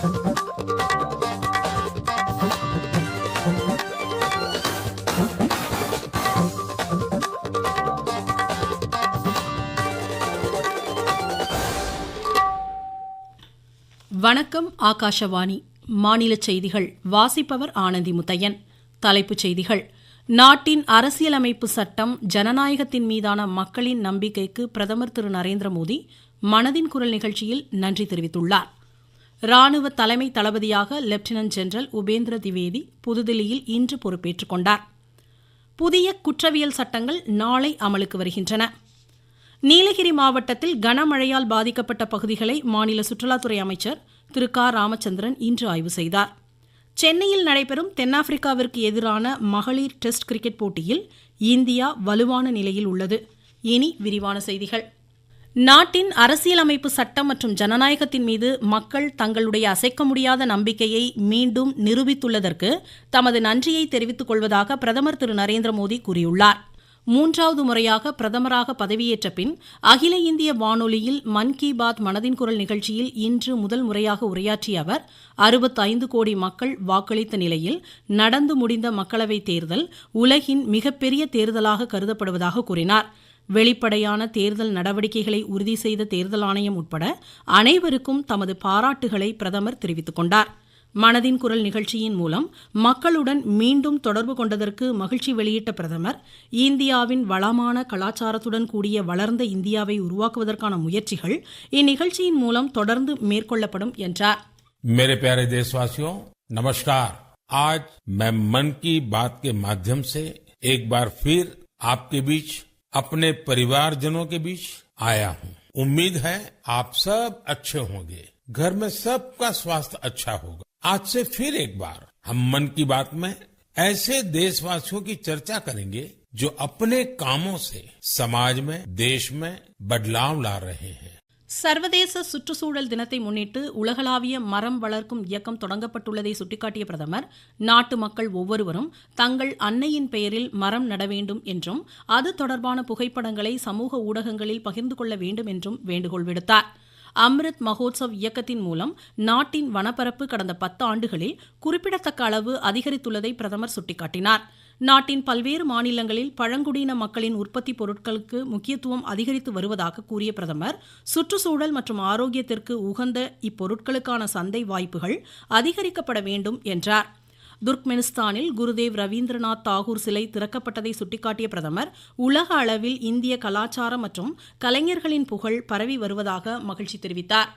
வணக்கம் ஆகாஷவாணி. மாநில செய்திகள் வாசிப்பவர் ஆனந்தி முத்தையன். தலைப்புச் செய்திகள். நாட்டின் அரசியலமைப்பு சட்டம் ஜனநாயகத்தின் மீதான மக்களின் நம்பிக்கைக்கு பிரதமர் திரு. நரேந்திர மோடி மனதின் குரல் நிகழ்ச்சியில் நன்றி தெரிவித்துள்ளார். ராணுவ தலைமை தளபதியாக லெப்டினன்ட் ஜெனரல் உபேந்திர திவேதி புதுதில்லியில் இன்று பொறுப்பேற்றுக் கொண்டார். புதிய குற்றவியல் சட்டங்கள் நாளை அமலுக்கு வருகின்றன. நீலகிரி மாவட்டத்தில் கனமழையால் பாதிக்கப்பட்ட பகுதிகளை மாநில சுற்றுலாத்துறை அமைச்சர் திரு க. ராமச்சந்திரன் இன்று ஆய்வு செய்தார். சென்னையில் நடைபெறும் தென்னாப்பிரிக்காவிற்கு எதிரான மகளிர் டெஸ்ட் கிரிக்கெட் போட்டியில் இந்தியா வலுவான நிலையில் உள்ளது. இனி விரிவான செய்திகள். நாட்டின் அரசியலமைப்பு சட்டம் மற்றும் ஜனநாயகத்தின் மீது மக்கள் தங்களுடைய அசைக்க முடியாத நம்பிக்கையை மீண்டும் நிரூபித்துள்ளதற்கு தமது நன்றியை தெரிவித்துக் கொள்வதாக பிரதமர் திரு. நரேந்திர மோடி கூறியுள்ளார். மூன்றாவது முறையாக பிரதமராக பதவியேற்ற பின் அகில இந்திய வானொலியில் மன் கி பாத் மனதின் குரல் நிகழ்ச்சியில் இன்று முதல் முறையாக உரையாற்றிய அவர் அறுபத்தைந்து கோடி மக்கள் வாக்களித்த நிலையில் நடந்து முடிந்த மக்களவைத் தேர்தல் உலகின் மிகப்பெரிய தேர்தலாக கருதப்படுவதாக கூறினார். வெளிப்படையான தேர்தல் நடவடிக்கைகளை உறுதி செய்த தேர்தல் ஆணையம் உட்பட அனைவருக்கும் தமது பாராட்டுகளை பிரதமர் தெரிவித்துக் கொண்டார் மனதின் குரல் நிகழ்ச்சியின் மூலம் மக்களுடன் மீண்டும் தொடர்பு கொண்டதற்கு மகிழ்ச்சி வெளியிட்ட பிரதமர் இந்தியாவின் வளமான கலாச்சாரத்துடன் கூடிய வளர்ந்த இந்தியாவை உருவாக்குவதற்கான முயற்சிகள் இந்நிகழ்ச்சியின் மூலம் தொடர்ந்து மேற்கொள்ளப்படும் என்றார் मेरे प्यारे देशवासियों नमस्कार आज मैं मन की बात के माध्यम से एक बार फिर आपके बीच अपने परिवारजनों के बीच आया हूँ। उम्मीद है आप सब अच्छे होंगे। घर में सबका स्वास्थ्य अच्छा होगा। आज से फिर एक बार हम मन की बात में ऐसे देशवासियों की चर्चा करेंगे जो अपने कामों से समाज में, देश में बदलाव ला रहे हैं। சர்வதேச சுற்றுச்சூழல் தினத்தை முன்னிட்டு உலகளாவிய மரம் வளர்க்கும் இயக்கம் தொடங்கப்பட்டுள்ளதை சுட்டிக்காட்டிய பிரதமர் நாட்டு மக்கள் ஒவ்வொருவரும் தங்கள் அன்னையின் பெயரில் மரம் நட வேண்டும் என்றும் அது தொடர்பான புகைப்படங்களை சமூக ஊடகங்களில் பகிர்ந்து கொள்ள வேண்டும் என்றும் வேண்டுகோள் விடுத்தார். அம்ரித் மகோத்சவ் இயக்கத்தின் மூலம் நாட்டின் வனப்பரப்பு கடந்த பத்து ஆண்டுகளில் குறிப்பிடத்தக்க அளவு அதிகரித்துள்ளதை பிரதமர் சுட்டிக்காட்டினார். நாட்டின் பல்வேறு மாநிலங்களில் பழங்குடியின மக்களின் உற்பத்தி பொருட்களுக்கு முக்கியத்துவம் அதிகரித்து வருவதாக கூறிய பிரதமர் சுற்றுச்சூழல் மற்றும் ஆரோக்கியத்திற்கு உகந்த இப்பொருட்களுக்கான சந்தை வாய்ப்புகள் அதிகரிக்கப்பட வேண்டும் என்றார். துர்க்மெனிஸ்தானில் குருதேவ் ரவீந்திரநாத் தாகூர் சிலை திறக்கப்பட்டதை சுட்டிக்காட்டிய பிரதமர் உலக அளவில் இந்திய கலாச்சாரம் மற்றும் கலைஞர்களின் புகழ் பரவி வருவதாக மகிழ்ச்சி தெரிவித்தார்.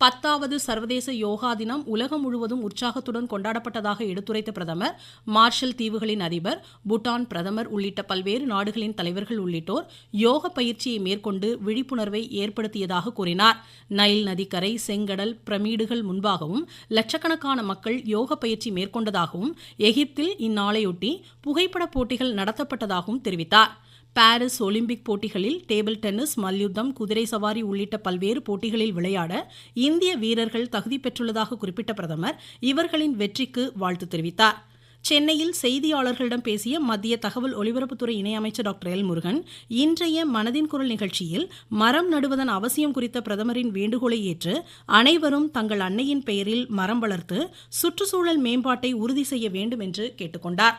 பத்தாவது சர்வதேச யோகா தினம் உலகம் முழுவதும் உற்சாகத்துடன் கொண்டாடப்பட்டதாக எடுத்துரைத்த பிரதமர் மார்ஷல் தீவுகளின் அதிபர் பூட்டான் பிரதமர் உள்ளிட்ட பல்வேறு நாடுகளின் தலைவர்கள் உள்ளிட்டோர் யோக பயிற்சியை மேற்கொண்டு விழிப்புணர்வை ஏற்படுத்தியதாக கூறினார். நைல் நதிக்கரை செங்கடல் பிரமீடுகள் முன்பாகவும் லட்சக்கணக்கான மக்கள் யோக பயிற்சி மேற்கொண்டதாகவும் எகிப்தில் இந்நாளையொட்டி புகைப்படப் போட்டிகள் நடத்தப்பட்டதாகவும் தெரிவித்தார். பாரிஸ் ஒலிம்பிக் போட்டிகளில் டேபிள் டென்னிஸ் மல்யுத்தம் குதிரை சவாரி உள்ளிட்ட பல்வேறு போட்டிகளில் விளையாட இந்திய வீரர்கள் தகுதி பெற்றுள்ளதாக குறிப்பிட்ட பிரதமர் இவர்களின் வெற்றிக்கு வாழ்த்து தெரிவித்தார். சென்னையில் செய்தியாளர்களிடம் பேசிய மத்திய தகவல் ஒலிபரப்புத்துறை இணையமைச்சர் டாக்டர் எல் முருகன் இன்றைய மனதின் குரல் நிகழ்ச்சியில் மரம் நடுவதன் அவசியம் குறித்த பிரதமரின் வேண்டுகோளை ஏற்று அனைவரும் தங்கள் அன்னையின் பெயரில் மரம் வளர்த்து சுற்றுச்சூழல் மேம்பாட்டை உறுதி செய்ய வேண்டும் என்று கேட்டுக்கொண்டார்.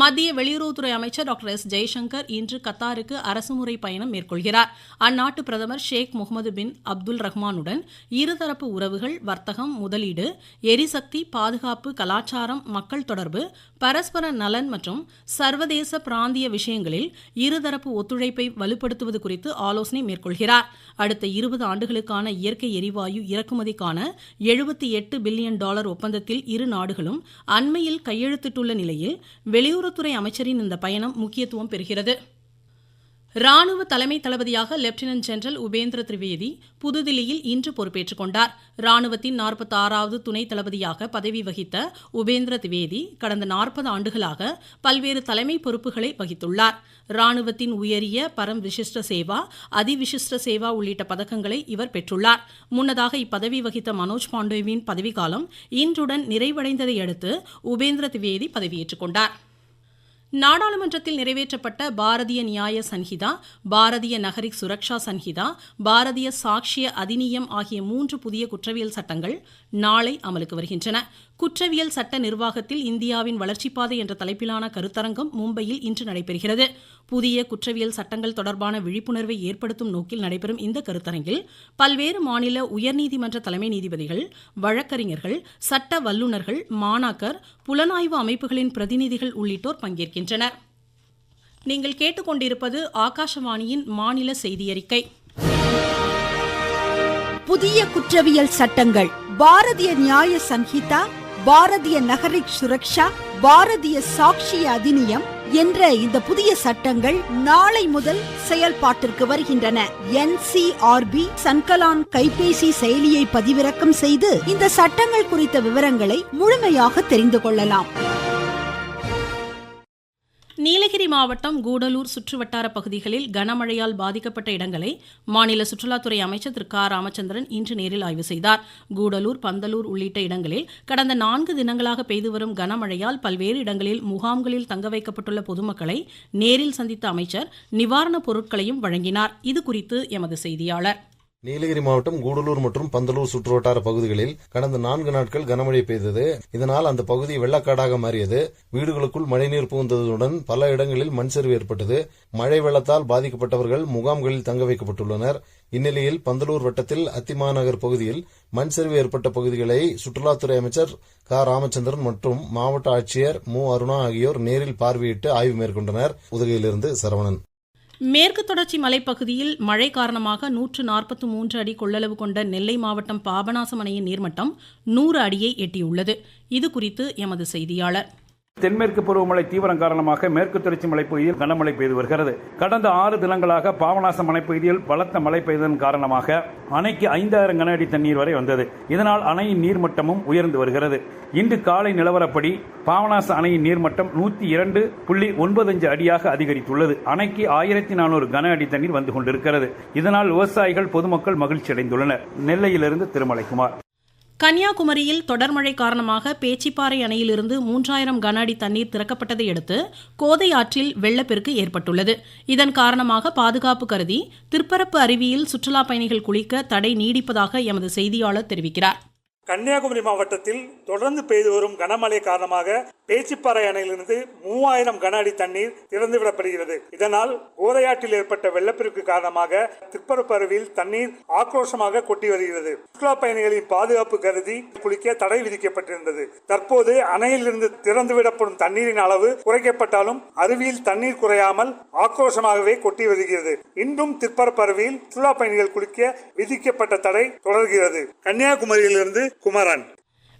மத்திய வெளியுறவுத்துறை அமைச்சர் டாக்டர் எஸ். ஜெய்சங்கர் இன்று கத்தாருக்கு அரசுமுறை பயணம் மேற்கொள்கிறார். அந்நாட்டு பிரதமர் ஷேக் முகமது பின் அப்துல் ரஹ்மானுடன் இருதரப்பு உறவுகள் வர்த்தகம் முதலீடு எரிசக்தி பாதுகாப்பு கலாச்சாரம் மக்கள் தொடர்பு பரஸ்பர நலன் மற்றும் சர்வதேச பிராந்திய விஷயங்களில் இருதரப்பு ஒத்துழைப்பை வலுப்படுத்துவது குறித்து ஆலோசனை மேற்கொள்கிறார். அடுத்த இருபது ஆண்டுகளுக்கான இயற்கை எரிவாயு இறக்குமதிக்கான எழுபத்தி எட்டு பில்லியன் டாலர் ஒப்பந்தத்தில் இரு நாடுகளும் அண்மையில் கையெழுத்திட்டுள்ள நிலையில் வெளியுறவுத்துறை அமைச்சரின் இந்த பயணம் முக்கியத்துவம் பெறுகிறது. ராணுவ தலைமை தளபதியாக லெப்டினன்ட் ஜெனரல் உபேந்திர திரிவேதி புதுதில்லியில் இன்று பொறுப்பேற்றுக் கொண்டார். ராணுவத்தின் நாற்பத்தி ஆறாவது துணை தளபதியாக பதவி வகித்த உபேந்திர திவேதி கடந்த நாற்பது ஆண்டுகளாக பல்வேறு தலைமை பொறுப்புகளை வகித்துள்ளார். ராணுவத்தின் உயரிய பரம் விசிஷ்ட சேவா அதிவிசிஷ்ட சேவா உள்ளிட்ட பதக்கங்களை இவர் பெற்றுள்ளார். முன்னதாக இப்பதவி வகித்த மனோஜ் பாண்டேவின் பதவிக்காலம் இன்றுடன் நிறைவடைந்ததை அடுத்து உபேந்திர திவேதி பதவியேற்றுக் கொண்டாா் நாடாளுமன்றத்தில் நிறைவேற்றப்பட்ட பாரதிய நியாய சன்ஹிதா பாரதிய நகரிக் சுரக்ஷா சன்ஹிதா பாரதிய சாட்சிய அதிநியம் ஆகிய மூன்று புதிய குற்றவியல் சட்டங்கள் நாளை அமலுக்கு வருகின்றன. குற்றவியல் சட்ட நிர்வாகத்தில் இந்தியாவின் வளர்ச்சிப்பாதை என்ற தலைப்பிலான கருத்தரங்கம் மும்பையில் இன்று நடைபெறுகிறது. புதிய குற்றவியல் சட்டங்கள் தொடர்பான விழிப்புணர்வை ஏற்படுத்தும் நோக்கில் நடைபெறும் இந்த கருத்தரங்கில் பல்வேறு மாநில உயர்நீதிமன்ற தலைமை நீதிபதிகள் வழக்கறிஞர்கள் சட்ட வல்லுநர்கள் மாணாக்கர் புலனாய்வு அமைப்புகளின் பிரதிநிதிகள் உள்ளிட்டோர் பங்கேற்கின்றனர். நீங்கள் கேட்டுக்கொண்டிருப்பது ஆகாஷவாணியின் மாநில செய்தியறிக்கை. புதிய குற்றவியல் சட்டங்கள் பாரதிய நியாய சங்கிதா பாரதிய நகரிக் சுரக்ஷா பாரதிய சாட்சிய அதிநியம் என்ற இந்த புதிய சட்டங்கள் நாளை முதல் செயல்பாட்டிற்கு வருகின்றன. என்சிஆர்பி சன்கலான் கைபேசி செயலியை பதிவிறக்கம் செய்து இந்த சட்டங்கள் குறித்த விவரங்களை முழுமையாக தெரிந்து கொள்ளலாம். நீலகிரி மாவட்டம் கூடலூர் சுற்றுவட்டார பகுதிகளில் கனமழையால் பாதிக்கப்பட்ட இடங்களை மாநில சுற்றுலாத்துறை அமைச்சர் திரு க. ராமச்சந்திரன் இன்று நேரில் ஆய்வு செய்தார். கூடலூர் பந்தலூர் உள்ளிட்ட இடங்களில் கடந்த நான்கு தினங்களாக பெய்து வரும் கனமழையால் பல்வேறு இடங்களில் முகாம்களில் தங்க வைக்கப்பட்டுள்ள பொதுமக்களை நேரில் சந்தித்த அமைச்சர் நிவாரணப் பொருட்களையும் வழங்கினார். இதுகுறித்து எமது செய்தியாளர். நீலகிரி மாவட்டம் கூடலூர் மற்றும் பந்தலூர் சுற்றுவட்டார பகுதிகளில் கடந்த நான்கு நாட்கள் கனமழை பெய்தது. இதனால் அந்த பகுதி வெள்ளக்காடாக மாறியது. வீடுகளுக்குள் மழைநீர் புகுந்ததுடன் பல இடங்களில் மண் சரிவு ஏற்பட்டது. மழை வெள்ளத்தால் பாதிக்கப்பட்டவர்கள் முகாம்களில் தங்க வைக்கப்பட்டுள்ளனர். இந்நிலையில் பந்தலூர் வட்டத்தில் அத்திமாநகர் பகுதியில் மண் சரிவு ஏற்பட்ட பகுதிகளை சுற்றுலாத்துறை அமைச்சர் க. ராமச்சந்திரன் மற்றும் மாவட்ட ஆட்சியர் மு. அருணா ஆகியோர் நேரில் பார்வையிட்டு ஆய்வு மேற்கொண்டனர். உதகையிலிருந்து சரவணன். மேற்கு தொடர்ச்சி மலைப்பகுதியில் மழை காரணமாக நூற்று நாற்பத்து மூன்று அடி கொள்ளளவு கொண்ட நெல்லை மாவட்டம் பாபநாசம் அணையின் நீர்மட்டம் நூறு அடியை எட்டியுள்ளது. இதுகுறித்து எமது செய்தியாளர். தென்மேற்கு பருவமழை தீவிரம் காரணமாக மேற்கு தொடர்ச்சி மலைப்பகுதியில் கனமழை பெய்து வருகிறது. கடந்த ஆறு தினங்களாக பாவநாச மலைப்பகுதியில் பலத்த மழை பெய்ததன் காரணமாக அணைக்கு ஐந்தாயிரம் கனஅடி தண்ணீர் வரை வந்தது. இதனால் அணையின் நீர்மட்டமும் உயர்ந்து வருகிறது. இன்று காலை நிலவரப்படி பாபநாச அணையின் நீர்மட்டம் நூத்தி இரண்டு புள்ளி ஒன்பது அஞ்சு அடியாக அதிகரித்துள்ளது. அணைக்கு ஆயிரத்தி நானூறு கன அடி தண்ணீர் வந்து கொண்டிருக்கிறது. இதனால் விவசாயிகள் பொதுமக்கள் மகிழ்ச்சி அடைந்துள்ளனர் நெல்லையிலிருந்து திருமலைக்குமார். கன்னியாகுமரியில் தொடர்மழை காரணமாக பேச்சிப்பாறை அணையிலிருந்து மூன்றாயிரம் கன அடி தண்ணீர் திறக்கப்பட்டதை அடுத்து கோதை ஆற்றில் வெள்ளப்பெருக்கு ஏற்பட்டுள்ளது. இதன் காரணமாக பாதுகாப்பு கருதி திருப்பரப்பு அருவியில் சுற்றுலா பயணிகள் குளிக்க தடை நீடிப்பதாக எமது செய்தியாளர் தெரிவிக்கிறார். கன்னியாகுமரி மாவட்டத்தில் தொடர்ந்து பெய்து வரும் கனமழை காரணமாக பேச்சிப்பாறை அணையிலிருந்து மூவாயிரம் கன அடி தண்ணீர் திறந்துவிடப்படுகிறது. இதனால் கோதையாற்றில் ஏற்பட்ட வெள்ளப்பெருக்கு காரணமாக திருப்பரப்பருவில் தண்ணீர் ஆக்ரோஷமாக கொட்டி வருகிறது. சுற்றுலா பயணிகளின் பாதுகாப்பு கருதி குளிக்க தடை விதிக்கப்பட்டிருந்தது. தற்போது அணையிலிருந்து திறந்துவிடப்படும் தண்ணீரின் அளவு குறைக்கப்பட்டாலும் அருவியில் தண்ணீர் குறையாமல் ஆக்ரோஷமாகவே கொட்டி வருகிறது. இன்றும் திருப்பரப்பருவியில் சுற்றுலா பயணிகள் குளிக்க விதிக்கப்பட்ட தடை தொடர்கிறது. கன்னியாகுமரியிலிருந்து குமரன்.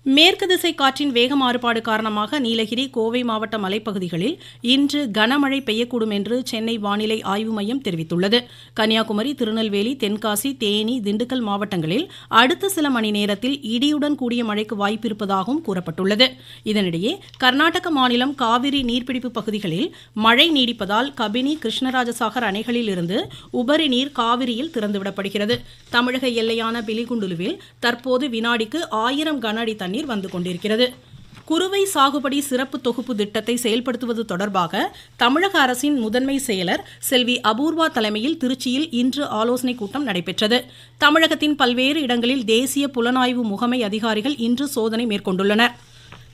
மேற்கு திசை காற்றின் வேக மாறுபாடு காரணமாக நீலகிரி கோவை மாவட்ட மலைப்பகுதிகளில் இன்று கனமழை பெய்யக்கூடும் என்று சென்னை வானிலை ஆய்வு மையம் தெரிவித்துள்ளது. கன்னியாகுமரி திருநெல்வேலி தென்காசி தேனி திண்டுக்கல் மாவட்டங்களில் அடுத்த சில மணி நேரத்தில் இடியுடன் கூடிய மழைக்கு வாய்ப்பிருப்பதாகவும் கூறப்பட்டுள்ளது. இதனிடையே கர்நாடக மாநிலம் காவிரி நீர்பிடிப்பு பகுதிகளில் மழை நீடிப்பதால் கபினி கிருஷ்ணராஜசாகர் அணைகளில் இருந்து உபரி நீர் காவிரியில் திறந்துவிடப்படுகிறது. தமிழக எல்லையான பிலிகுண்டுலுவில் தற்போது வினாடிக்கு ஆயிரம் கன அடி தண்ணீர் தண்ணீர் வந்து கொண்டிருக்கிறது. குறுவை சாகுபடி சிறப்பு தொகுப்பு திட்டத்தை செயல்படுத்துவது தொடர்பாக தமிழக அரசின் முதன்மை செயலர் செல்வி அபூர்வா தலைமையில் திருச்சியில் இன்று ஆலோசனைக் கூட்டம் நடைபெற்றது. தமிழகத்தின் பல்வேறு இடங்களில் தேசிய புலனாய்வு முகமை அதிகாரிகள் இன்று சோதனை மேற்கொண்டுள்ளனா்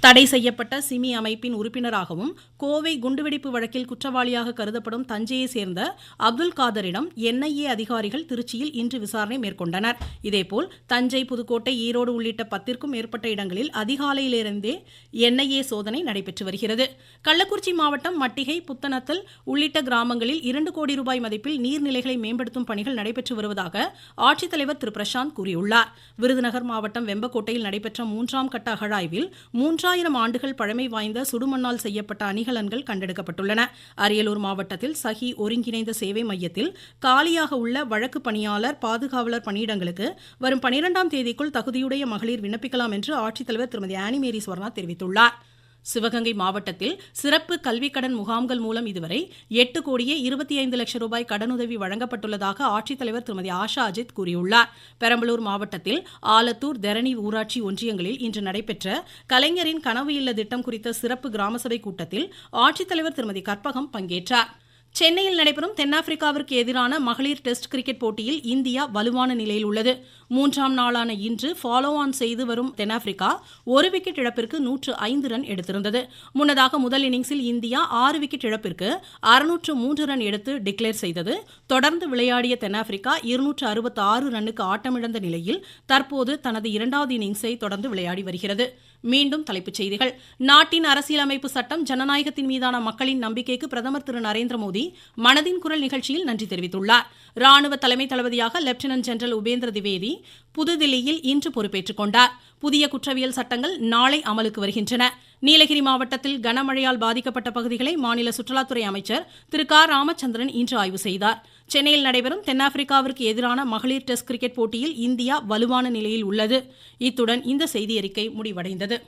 தடை செய்யப்பட்ட சிமி அமைப்பின் உறுப்பினராகவும் கோவை குண்டுவெடிப்பு வழக்கில் குற்றவாளியாக கருதப்படும் தஞ்சையை சேர்ந்த அப்துல் காதரிடம் என்ஐஏ அதிகாரிகள் திருச்சியில் இன்று விசாரணை மேற்கொண்டனர். இதேபோல் தஞ்சை புதுக்கோட்டை ஈரோடு உள்ளிட்ட பத்திற்கும் மேற்பட்ட இடங்களில் அதிகாலையிலிருந்தே என்ஐஏ சோதனை நடைபெற்று வருகிறது. கள்ளக்குறிச்சி மாவட்டம் மட்டிகை புத்தனத்தல் உள்ளிட்ட கிராமங்களில் இரண்டு கோடி ரூபாய் மதிப்பில் நீர்நிலைகளை மேம்படுத்தும் பணிகள் நடைபெற்று வருவதாக ஆட்சித்தலைவர் திரு பிரசாந்த் கூறியுள்ளார். விருதுநகர் மாவட்டம் வெம்பக்கோட்டையில் நடைபெற்ற மூன்றாம் கட்ட அகழாய்வில் மூன்றாம் ஐயாயிரம் ஆண்டுகள் பழமை வாய்ந்த சுடுமண்ணால் செய்யப்பட்ட அணிகலன்கள் கண்டெடுக்கப்பட்டுள்ளன. அரியலூர் மாவட்டத்தில் சஹி ஒருங்கிணைந்த சேவை மையத்தில் காலியாக உள்ள வழக்கு பணியாளர் பாதுகாவலர் பணியிடங்களுக்கு வரும் பனிரெண்டாம் தேதிக்குள் தகுதியுடைய மகளிர் விண்ணப்பிக்கலாம் என்று ஆட்சித்தலைவர் திருமதி ஆனிமேரி ஸ்வர்ணா தெரிவித்துள்ளார். சிவகங்கை மாவட்டத்தில் சிறப்பு கல்விக் கடன் முகாம்கள் மூலம் இதுவரை எட்டு கோடியே இருபத்தி ஐந்து லட்சம் ரூபாய் கடனுதவி வழங்கப்பட்டுள்ளதாக ஆட்சித்தலைவர் திருமதி ஆஷா அஜித் கூறியுள்ளார். பெரம்பலூர் மாவட்டத்தில் ஆலத்தூர் தெரணி ஊராட்சி ஒன்றியங்களில் இன்று நடைபெற்ற கலைஞரின் கனவு இல்ல திட்டம் குறித்த சிறப்பு கிராம சபை கூட்டத்தில் ஆட்சித்தலைவர் திருமதி கற்பகம் பங்கேற்றார். சென்னையில் நடைபெறும் தென்னாப்பிரிக்காவிற்கு எதிரான மகளிர் டெஸ்ட் கிரிக்கெட் போட்டியில் இந்தியா வலுவான நிலையில் உள்ளது. மூன்றாம் நாளான இன்று ஃபாலோ ஆன் செய்து வரும் தென்னாப்பிரிக்கா ஒரு விக்கெட் இழப்பிற்கு நூற்று ஐந்து ரன் எடுத்திருந்தது. முன்னதாக முதல் இன்னிங்ஸில் இந்தியா ஆறு விக்கெட் இழப்பிற்கு அறுநூற்று மூன்று ரன் எடுத்து டிக்ளேர் செய்தது. தொடர்ந்து விளையாடிய தென்னாப்பிரிக்கா இருநூற்று அறுபத்தி ஆறு ரன்னுக்கு ஆட்டமிழந்த நிலையில் தற்போது தனது இரண்டாவது இன்னிங்ஸை தொடர்ந்து விளையாடி வருகிறது. மீண்டும் தலைப்புச் செய்திகள். நாட்டின் அரசியலமைப்பு சட்டம் ஜனநாயகத்தின் மீதான மக்களின் நம்பிக்கைக்கு பிரதமர் திரு நரேந்திர மோடி மனதின் குரல் நிகழ்ச்சியில் நன்றி தெரிவித்துள்ளார். ராணுவ தலைமை தளபதியாக லெப்டினன்ட் ஜெனரல் உபேந்திர திவேதி புதுதில்லியில் இன்று பொறுப்பேற்றுக் கொண்டார். புதிய குற்றவியல் சட்டங்கள் நாளை அமலுக்கு வருகின்றன. நீலகிரி மாவட்டத்தில் கனமழையால் பாதிக்கப்பட்ட பகுதிகளை மாநில சுற்றுலாத்துறை அமைச்சர் திரு க. ராமச்சந்திரன் இன்று ஆய்வு செய்தார். சென்னையில் நடைபெறும் தென்னாப்பிரிக்காவிற்கு எதிரான மகளிர் டெஸ்ட் கிரிக்கெட் போட்டியில் இந்தியா வலுவான நிலையில் உள்ளது. இத்துடன் இந்த செய்தியறிக்கை முடிவடைந்தது.